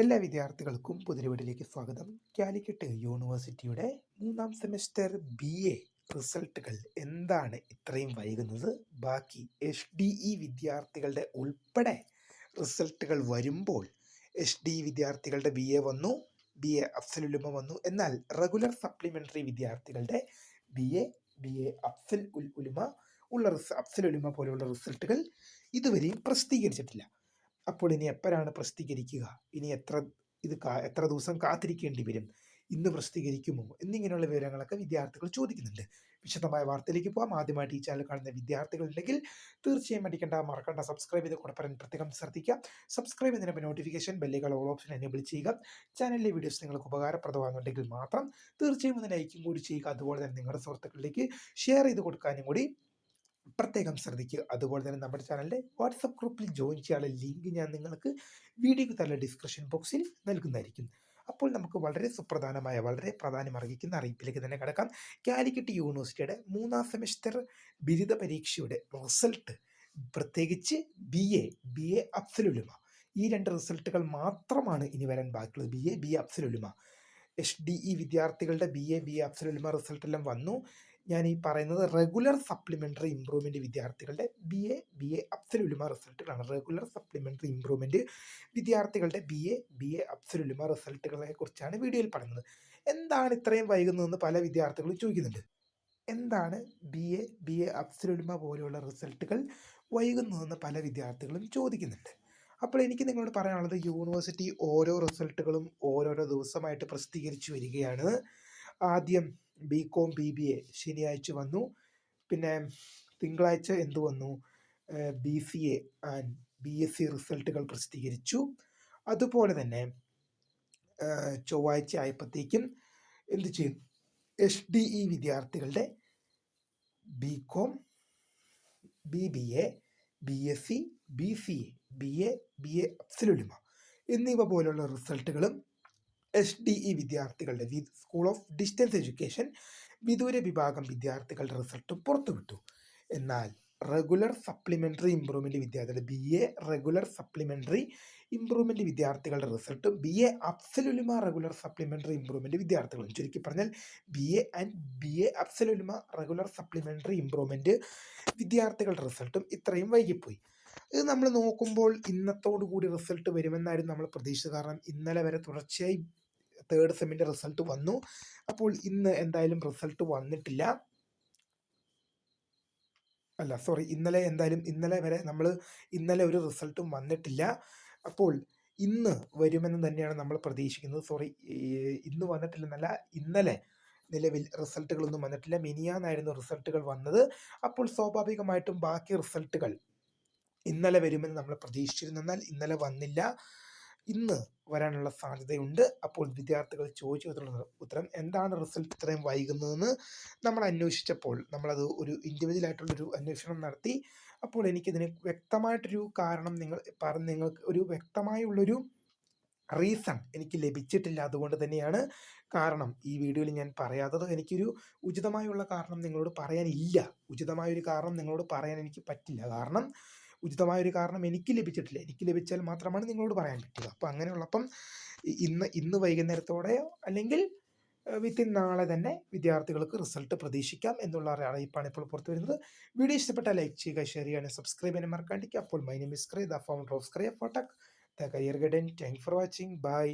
എല്ലാ വിദ്യാർത്ഥികൾക്കും പുതിരവീടിലേക്ക് സ്വാഗതം. കാലിക്കറ്റ് യൂണിവേഴ്സിറ്റിയുടെ മൂന്നാം സെമസ്റ്റർ ബി എ റിസൾട്ടുകൾ എന്താണ് ഇത്രയും വൈകുന്നത്? ബാക്കി എച്ച് ഡി ഇ വിദ്യാർത്ഥികളുടെ ഉൾപ്പെടെ റിസൾട്ടുകൾ വരുമ്പോൾ എച്ച് ഡി വിദ്യാർത്ഥികളുടെ ബി എ വന്നു ബി എ അഫ്സലുലുമ വന്നു. എന്നാൽ റെഗുലർ സപ്ലിമെന്ററി വിദ്യാർത്ഥികളുടെ B A B A Afsal ഉൽ ഉലുമ ഉള്ള റിസ അഫ്സൽ ഉലുമ പോലെയുള്ള റിസൾട്ടുകൾ ഇതുവരെയും പ്രസിദ്ധീകരിച്ചിട്ടില്ല. അപ്പോൾ ഇനി എപ്പോഴാണ് പ്രസിദ്ധീകരിക്കുക? ഇനി എത്ര ഇത് എത്ര ദിവസം കാത്തിരിക്കേണ്ടി വരും? ഇന്ന് പ്രസിദ്ധീകരിക്കുമോ? എന്നിങ്ങനെയുള്ള വിവരങ്ങളൊക്കെ വിദ്യാർത്ഥികൾ ചോദിക്കുന്നുണ്ട്. വിശദമായ വാർത്തയിലേക്ക് പോകാം. ആദ്യമായിട്ട് ഈ ചാനൽ കാണുന്ന വിദ്യാർത്ഥികൾ ഉണ്ടെങ്കിൽ തീർച്ചയായും അടിക്കേണ്ട മറക്കണ്ട. സബ്സ്ക്രൈബ് ചെയ്ത് കൂടെ പറയാൻ പ്രത്യേകം ശ്രദ്ധിക്കുക. സബ്സ്ക്രൈബ് ചെയ്യുന്നതിന് നോട്ടിഫിക്കേഷൻ ബെല്ലുകൾ ഓൾ ഓപ്ഷൻ എനേബിൾ ചെയ്യുക. ചാനലിലെ വീഡിയോസ് നിങ്ങൾക്ക് ഉപകാരപ്രദമാകുന്നുണ്ടെങ്കിൽ മാത്രം തീർച്ചയായും ഒന്ന് ലൈക്കും കൂടി ചെയ്യുക. അതുപോലെ തന്നെ നിങ്ങളുടെ സുഹൃത്തുക്കളിലേക്ക് ഷെയർ ചെയ്ത് കൊടുക്കാനും കൂടി പ്രത്യേകം ശ്രദ്ധിക്കുക. അതുപോലെ തന്നെ നമ്മുടെ ചാനലിന്റെ വാട്സപ്പ് ഗ്രൂപ്പിൽ ജോയിൻ ചെയ്യാനുള്ള ലിങ്ക് ഞാൻ നിങ്ങൾക്ക് വീഡിയോ തല ഡിസ്ക്രിപ്ഷൻ ബോക്സിൽ നൽകുന്നതായിരിക്കും. അപ്പോൾ നമുക്ക് വളരെ സുപ്രധാനമായ വളരെ പ്രാധാന്യം അർഹിക്കുന്ന അറിയിപ്പിലേക്ക് തന്നെ കിടക്കാം. കാലിക്കറ്റ് യൂണിവേഴ്സിറ്റിയുടെ മൂന്നാം സെമസ്റ്റർ ബിരുദ പരീക്ഷയുടെ റിസൾട്ട്. പ്രത്യേകിച്ച് B A B A Afzal-ul-Ulama ഈ രണ്ട് റിസൾട്ടുകൾ മാത്രമാണ് ഇനി വരാൻ ബാക്കിയുള്ളത്. B A B A Afzal-ul-Ulama H D E വിദ്യാർത്ഥികളുടെ B A B A Afzal-ul-Ulama റിസൾട്ടെല്ലാം വന്നു. ഞാൻ ഈ പറയുന്നത് റെഗുലർ സപ്ലിമെന്ററി ഇമ്പ്രൂവ്മെന്റ് വിദ്യാർത്ഥികളുടെ ബി എ ബി എ അബ്സലുലിമ റിസൾട്ടുകളാണ് റെഗുലർ സപ്ലിമെന്ററി ഇമ്പ്രൂവ്മെന്റ് വിദ്യാർത്ഥികളുടെ ബി എ ബി എ അബ്സലുലിമ റിസൾട്ടുകളെ കുറിച്ചാണ് വീഡിയോയിൽ പറയുന്നത്. എന്താണ് ഇത്രയും വൈകുന്നതെന്ന് പല വിദ്യാർത്ഥികളും ചോദിക്കുന്നുണ്ട്. എന്താണ് ബി എ ബി എ അബ്സലുലിമ പോലെയുള്ള റിസൾട്ടുകൾ വൈകുന്നതെന്ന് പല വിദ്യാർത്ഥികളും ചോദിക്കുന്നുണ്ട്. അപ്പോൾ എനിക്ക് നിങ്ങളോട് പറയാനുള്ളത് യൂണിവേഴ്സിറ്റി ഓരോ റിസൾട്ടുകളും ഓരോരോ ദിവസമായിട്ട് പ്രസിദ്ധീകരിച്ചു വരികയാണ്. ആദ്യം B com B B A ശനിയാഴ്ച വന്നു. പിന്നെ തിങ്കളാഴ്ച എന്ത് വന്നു? B C A and B S C റിസൾട്ടുകൾ പ്രസിദ്ധീകരിച്ചു. അതുപോലെ തന്നെ ചൊവ്വാഴ്ച ആയപ്പോഴത്തേക്കും എന്ത് ചെയ്യും? എച്ച് ഡി ഇ വിദ്യാർത്ഥികളുടെ B com B B A B S C B C A B A B A അഫ്സലുലിമ എന്നിവ പോലുള്ള റിസൾട്ടുകളും എച്ച് ഡി ഇ വിദ്യാർത്ഥികളുടെ സ്കൂൾ ഓഫ് ഡിസ്റ്റൻസ് എഡ്യൂക്കേഷൻ വിദൂര വിഭാഗം വിദ്യാർത്ഥികളുടെ റിസൾട്ട് പുറത്തുവിട്ടു എന്നാൽ റെഗുലർ സപ്ലിമെന്ററി ഇമ്പ്രൂവ്മെന്റ് വിദ്യാർത്ഥികളുടെ B A regular supplementary improvement വിദ്യാർത്ഥികളുടെ റിസൾട്ടും ബി എ അഫ്സലുലിമ റെഗുലർ സപ്ലിമെന്ററി ഇമ്പ്രൂവ്മെന്റ് വിദ്യാർത്ഥികളും. ചുരുക്കി പറഞ്ഞാൽ B A and B A അഫ്സലുലിമ regular supplementary improvement വിദ്യാർത്ഥികളുടെ റിസൾട്ടും ഇത്രയും വൈകിപ്പോയി. ഇത് നമ്മൾ നോക്കുമ്പോൾ കൂടി റിസൾട്ട് വരുമെന്നായിരുന്നു നമ്മൾ പ്രതീക്ഷിച്ചത്. കാരണം ഇന്നലെ വരെ തുടർച്ചയായി തേർഡ് സെമ്മിന്റെ റിസൾട്ട് വന്നു. അപ്പോൾ ഇന്ന് എന്തായാലും റിസൾട്ട് വന്നിട്ടില്ല. അല്ല സോറി ഇന്നലെ എന്തായാലും ഇന്നലെ വരെ നമ്മൾ ഇന്നലെ ഒരു റിസൾട്ടും വന്നിട്ടില്ല. അപ്പോൾ ഇന്ന് വരുമെന്ന് തന്നെയാണ് നമ്മൾ പ്രതീക്ഷിക്കുന്നത്. സോറി ഇന്ന് വന്നിട്ടില്ലെന്നല്ല ഇന്നലെ നിലവിൽ റിസൾട്ടുകളൊന്നും വന്നിട്ടില്ല. മിനിയാന്നായിരുന്നു റിസൾട്ടുകൾ വന്നത്. അപ്പോൾ സ്വാഭാവികമായിട്ടും ബാക്കി റിസൾട്ടുകൾ ഇന്നലെ വരുമെന്ന് നമ്മൾ പ്രതീക്ഷിച്ചിരുന്നു. എന്നാൽ ഇന്നലെ വന്നില്ല. ഇന്ന് വരാനുള്ള സാധ്യതയുണ്ട്. അപ്പോൾ വിദ്യാർത്ഥികൾ ചോദിച്ചു കൊടുത്തിട്ടുള്ള ഉത്തരം എന്താണ് റിസൾട്ട് ഇത്രയും വൈകുന്നതെന്ന് നമ്മൾ അന്വേഷിച്ചപ്പോൾ നമ്മളത് ഒരു ഇൻഡിവിജ്വൽ ആയിട്ടുള്ളൊരു അന്വേഷണം നടത്തി. അപ്പോൾ എനിക്കിതിന് വ്യക്തമായിട്ടൊരു കാരണം നിങ്ങൾ പറഞ്ഞ് നിങ്ങൾക്ക് ഒരു വ്യക്തമായുള്ളൊരു റീസൺ എനിക്ക് ലഭിച്ചിട്ടില്ല അതുകൊണ്ട് തന്നെയാണ് കാരണം ഈ വീഡിയോയിൽ ഞാൻ പറയാത്തത്. എനിക്കൊരു ഉചിതമായുള്ള കാരണം നിങ്ങളോട് പറയാനില്ല. ഉചിതമായൊരു കാരണം നിങ്ങളോട് പറയാൻ എനിക്ക് പറ്റില്ല. കാരണം ഉചിതമായൊരു കാരണം എനിക്ക് ലഭിച്ചിട്ടില്ല. എനിക്ക് ലഭിച്ചാൽ മാത്രമാണ് നിങ്ങളോട് പറയാൻ പറ്റുക. അപ്പോൾ അങ്ങനെയുള്ളപ്പം ഇന്ന് ഇന്ന് വൈകുന്നേരത്തോടെ അല്ലെങ്കിൽ വിത്തിൻ നാളെ തന്നെ വിദ്യാർത്ഥികൾക്ക് റിസൾട്ട് പ്രതീക്ഷിക്കാം എന്നുള്ള ഒരു അറിയിപ്പാണ് ഇപ്പോൾ പുറത്തു വരുന്നത്. വീഡിയോ ഇഷ്ടപ്പെട്ടാൽ ലൈക്ക് ചെയ്യുക ഷെയർ ചെയ്യാനും സബ്സ്ക്രൈബ് ചെയ്യാനും മറക്കാണ്ടിരിക്കുക. അപ്പോൾ മൈ നെയിം ക്രേ ദ ഫൗണ്ടർ ഓഫ് സ്ക്രൈ ഫോട്ടക് the career guidance thank for watching bye